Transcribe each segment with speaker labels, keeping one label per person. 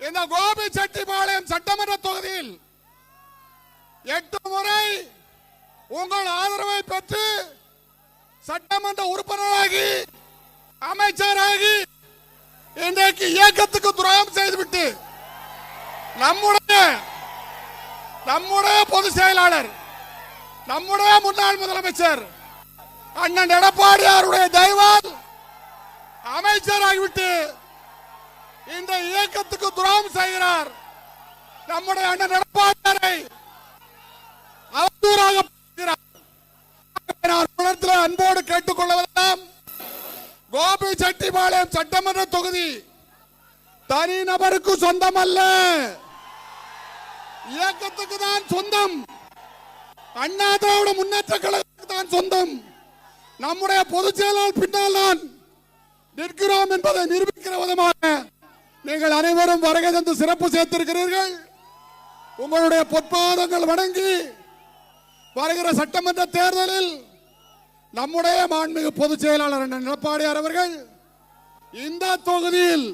Speaker 1: இந்த கோபி செட்டிபாளையம் சட்டமன்ற தொகுதியில் எட்டு முறை உங்கள் ஆதரவை பெற்று சட்டமன்ற உறுப்பினராகி அமைச்சராகி இன்றைக்கு இயக்கத்துக்கு துரோகம் செய்துவிட்டு நம்முடைய நம்முடைய பொதுச் செயலாளர் நம்முடைய முன்னாள் முதலமைச்சர் அண்ணன் எடப்பாடியாருடைய தயவால் அமைச்சராகிவிட்டு இந்த இயக்கத்துக்கு துரோகம் செய்கிறார். நம்முடைய அண்ணன் எடப்பாடியாரை அவதூறாக பேசுகிறார். நான் உணர்த்தில் அன்போடு கேட்டுக்கொள்வதெல்லாம் கோபி செட்டிபாளையம் சட்டமன்ற தொகுதி தனி நபருக்கு சொந்தம் அல்ல இயக்கத்துக்கு தான் சொந்தம். அண்ணா திராவிட முன்னேற்ற கழகத்துக்கு தான் சொந்தம். நம்முடைய பொதுச் செயலாளர் பின்னால் தான் நிற்கிறோம் என்பதை நிரூபிக்கிற விதமாக நீங்கள் அனைவரும் வருகை தந்து சிறப்பு சேர்த்திருக்கிறீர்கள். உங்களுடைய பொற்பாதங்கள் வணங்கி வருகிற சட்டமன்ற தேர்தலில் நம்முடைய மாண்புமிகு பொதுச் செயலாளர் நிலப்பாடியார் அவர்கள் இந்த தொகுதியில்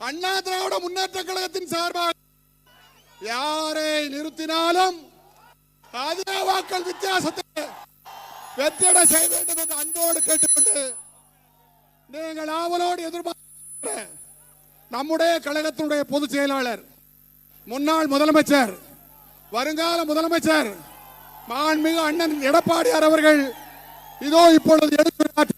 Speaker 1: அண்ணா திராவிட முன்னேற்ற கழகத்தின் சார்பாக யாரை நிறுத்தினாலும் அதிக வாக்கள் வித்தியாசத்தை வெற்றிட செய்ய வேண்டும் என்று அன்போடு கேட்டுக்கொண்டு நீங்கள் ஆவலோடு எதிர்பார்க்கிறேன் நம்முடைய கழகத்தினுடைய பொதுச் செயலாளர் முன்னாள் முதலமைச்சர் வருங்கால முதலமைச்சர் மாண்புமிகு அண்ணன் எடப்பாடியார் அவர்கள் இதோ இப்பொழுது எடுத்துரையாற்ற